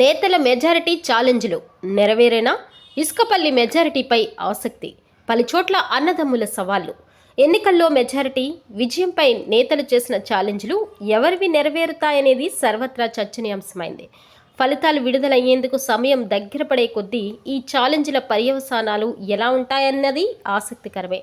నేతల మెజారిటీ ఛాలెంజ్లు నెరవేరేనా? ఇసుకపల్లి మెజారిటీపై ఆసక్తి. పలుచోట్ల అన్నదమ్ముల సవాళ్ళు. ఎన్నికల్లో మెజారిటీ విజయంపై నేతలు చేసిన ఛాలెంజ్లు ఎవరివి నెరవేరుతాయనేది సర్వత్రా చర్చనీయాంశమైంది. ఫలితాలు విడుదలయ్యేందుకు సమయం దగ్గర పడే కొద్దీ ఈ ఛాలెంజ్ల పర్యవసానాలు ఎలా ఉంటాయన్నది ఆసక్తికరమే.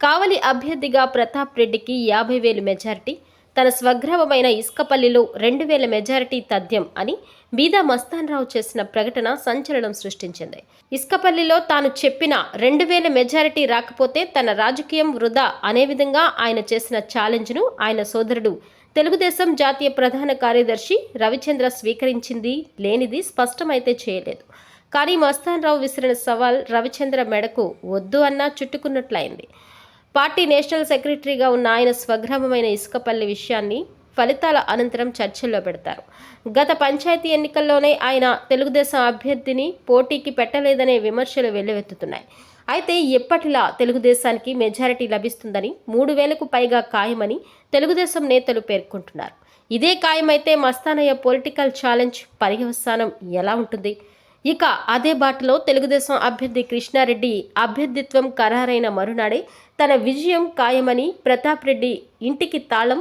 కావలి అభ్యర్థిగా ప్రతాప్ రెడ్డికి యాభై వేలు మెజారిటీ తన స్వగ్రామమైన ఇసుకపల్లిలో రెండు వేల మెజారిటీ తథ్యం అని బీదా మస్తాన్రావు చేసిన ప్రకటన సంచలనం సృష్టించింది. ఇసుకపల్లిలో తాను చెప్పిన రెండు వేల మెజారిటీ రాకపోతే తన రాజకీయం వృధా అనే విధంగా ఆయన చేసిన ఛాలెంజ్ను ఆయన సోదరుడు తెలుగుదేశం జాతీయ ప్రధాన కార్యదర్శి రవిచంద్ర స్వీకరించింది లేనిది స్పష్టమైతే చేయలేదు. కానీ మస్తాన్రావు విసిరిన సవాల్ రవిచంద్ర మెడకు వద్దు అన్నా చుట్టుకున్నట్లయింది. పార్టీ నేషనల్ సెక్రటరీగా ఉన్న ఆయన స్వగ్రామమైన ఇసుకపల్లి విషయాన్ని ఫలితాల అనంతరం చర్చల్లో పెడతారు. గత పంచాయతీ ఎన్నికల్లోనే ఆయన తెలుగుదేశం అభ్యర్థిని పోటీకి పెట్టలేదనే విమర్శలు వెల్లువెత్తుతున్నాయి. అయితే ఎప్పటిలా తెలుగుదేశానికి మెజారిటీ లభిస్తుందని మూడు వేలకు పైగా ఖాయమని తెలుగుదేశం నేతలు పేర్కొంటున్నారు. ఇదే ఖాయమైతే మస్తానయ్య పొలిటికల్ ఛాలెంజ్ పర్యవసానం ఎలా ఉంటుంది? ఇక అదే బాటలో తెలుగుదేశం అభ్యర్థి కృష్ణారెడ్డి అభ్యర్థిత్వం ఖరారైన మరునాడే తన విజయం ఖాయమని ప్రతాప్ రెడ్డి ఇంటికి తాళం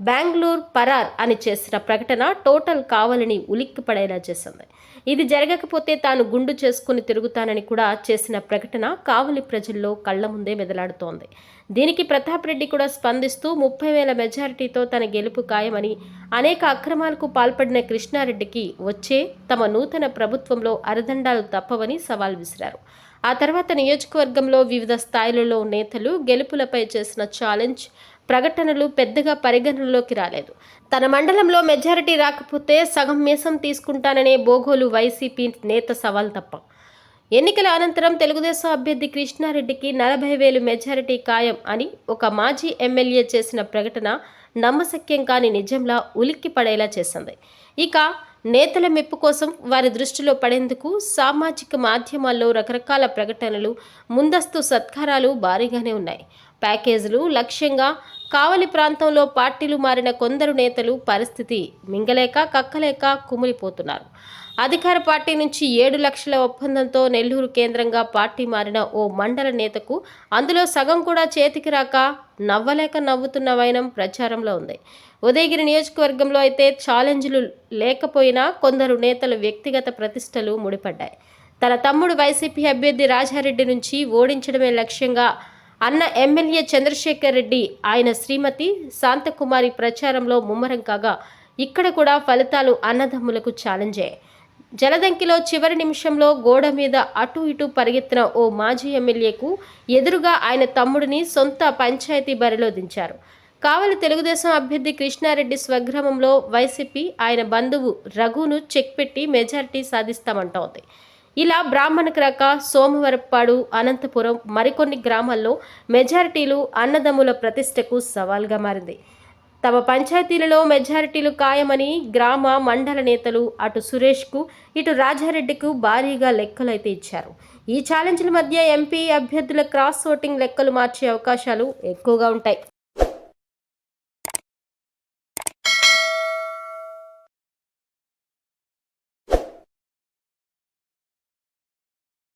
బెంగళూరు పరార్ అని చేసిన ప్రకటన టోటల్ కావాలని ఉలిక్కిపడేలా చేసింది. ఇది జరగకపోతే తాను గుండు చేసుకుని తిరుగుతానని కూడా చేసిన ప్రకటన కావలి ప్రజల్లో కళ్ళ ముందే మెదలాడుతోంది దీనికి ప్రతాప్ రెడ్డి కూడా స్పందిస్తూ ముప్పై వేల మెజారిటీతో తన గెలుపు ఖాయమని అనేక అక్రమాలకు పాల్పడిన కృష్ణారెడ్డికి వచ్చే తమ నూతన ప్రభుత్వంలో అరదండాలు తప్పవని సవాల్ విసిరారు. ఆ తర్వాత నియోజకవర్గంలో వివిధ స్థాయిలలో నేతలు గెలుపులపై చేసిన ఛాలెంజ్ ప్రకటనలు పెద్దగా పరిగణనలోకి రాలేదు. తన మండలంలో మెజారిటీ రాకపోతే సగం మీసం తీసుకుంటాననే బోగోలు వైసీపీ నేత సవాల్ తప్ప. ఎన్నికల అనంతరం తెలుగుదేశం అభ్యర్థి కృష్ణారెడ్డికి నలభై వేలు మెజారిటీ ఖాయం అని ఒక మాజీ ఎమ్మెల్యే చేసిన ప్రకటన నమ్మశక్యం కాని నిజంలా ఉలిక్కి పడేలా చేసింది. ఇక నేతల మెప్పు కోసం వారి దృష్టిలో పడేందుకు సామాజిక మాధ్యమాల్లో రకరకాల ప్రకటనలు ముందస్తు సత్కారాలు భారీగానే ఉన్నాయి. ప్యాకేజీలు లక్ష్యంగా కావలి ప్రాంతంలో పార్టీలు మారిన కొందరు నేతలు పరిస్థితి మింగలేక కక్కలేక కుమిలిపోతున్నారు. అధికార పార్టీ నుంచి ఏడు లక్షల ఒప్పందంతో నెల్లూరు కేంద్రంగా పార్టీ మారిన ఓ మండల నేతకు అందులో సగం కూడా చేతికి రాక నవ్వలేక నవ్వుతున్న వైనం ప్రచారంలో ఉంది. ఉదయగిరి నియోజకవర్గంలో అయితే ఛాలెంజ్లు లేకపోయినా కొందరు నేతల వ్యక్తిగత ప్రతిష్టలు ముడిపడ్డాయి. తన తమ్ముడు వైసీపీ అభ్యర్థి రాజారెడ్డి నుంచి ఓడించడమే లక్ష్యంగా అన్న ఎమ్మెల్యే చంద్రశేఖర్ రెడ్డి ఆయన శ్రీమతి శాంతకుమారి ప్రచారంలో ముమ్మరం కాగా ఇక్కడ కూడా ఫలితాలు అన్నదమ్ములకు ఛాలెంజే. జలదంకిలో చివరి నిమిషంలో గోడ మీద అటు ఇటు పరిగెత్తిన ఓ మాజీ ఎమ్మెల్యేకు ఎదురుగా ఆయన తమ్ముడిని సొంత పంచాయతీ బరిలో దించారు. కావలి తెలుగుదేశం అభ్యర్థి కృష్ణారెడ్డి స్వగ్రామంలో వైసీపీ ఆయన బంధువు రఘును చెక్ పెట్టి మెజారిటీ సాధిస్తామంటోంది. ఇలా బ్రాహ్మణకు రక సోమవరప్పాడు అనంతపురం మరికొన్ని గ్రామాల్లో మెజారిటీలు అన్నదమ్ముల ప్రతిష్టకు సవాల్గా మారింది. తమ పంచాయతీలలో మెజారిటీలు ఖాయమని గ్రామ మండల నేతలు అటు సురేష్కు ఇటు రాజారెడ్డికు భారీగా లెక్కలైతే ఇచ్చారు. ఈ ఛాలెంజ్ల మధ్య ఎంపీ అభ్యర్థుల క్రాస్ ఓటింగ్ లెక్కలు మార్చే అవకాశాలు ఎక్కువగా ఉంటాయి.